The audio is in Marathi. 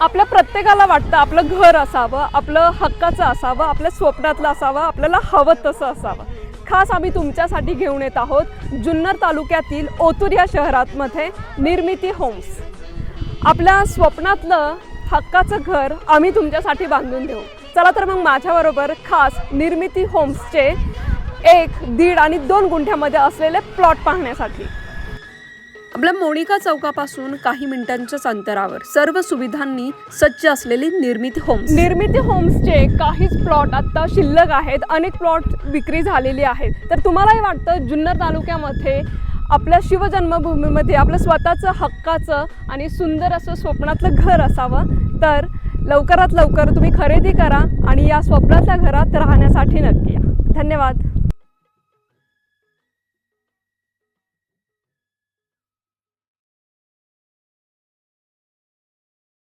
आपल्या प्रत्येकाला वाटतं आपलं घर असावं आपलं हक्काचं असावं आपल्या स्वप्नातलं असावं आपल्याला हवं तसं असावं. खास आम्ही तुमच्यासाठी घेऊन येत आहोत जुन्नर तालुक्यातील ओतूर या शहरामध्ये निर्मिती होम्स. आपल्या स्वप्नातलं हक्काचं घर आम्ही तुमच्यासाठी बांधून देऊ. चला तर मग माझ्याबरोबर खास निर्मिती होम्सचे एक दीड आणि दोन गुंठ्यामध्ये असलेले प्लॉट पाहण्यासाठी. आपल्या मोनिका चौकापासून काही मिनिटांच्याच अंतरावर सर्व सुविधांनी सज्ज असलेली निर्मिती होम्स. निर्मिती होम्सचे काहीच प्लॉट आत्ता शिल्लक आहेत अनेक प्लॉट विक्री झालेली आहेत. तर तुम्हालाही वाटतं जुन्नर तालुक्यामध्ये आपल्या शिवजन्मभूमीमध्ये आपलं स्वतःचं हक्काचं आणि सुंदर असं स्वप्नातलं घर असावं तर लवकरात लवकर तुम्ही खरेदी करा आणि या स्वप्नातल्या घरात राहण्यासाठी नक्की या.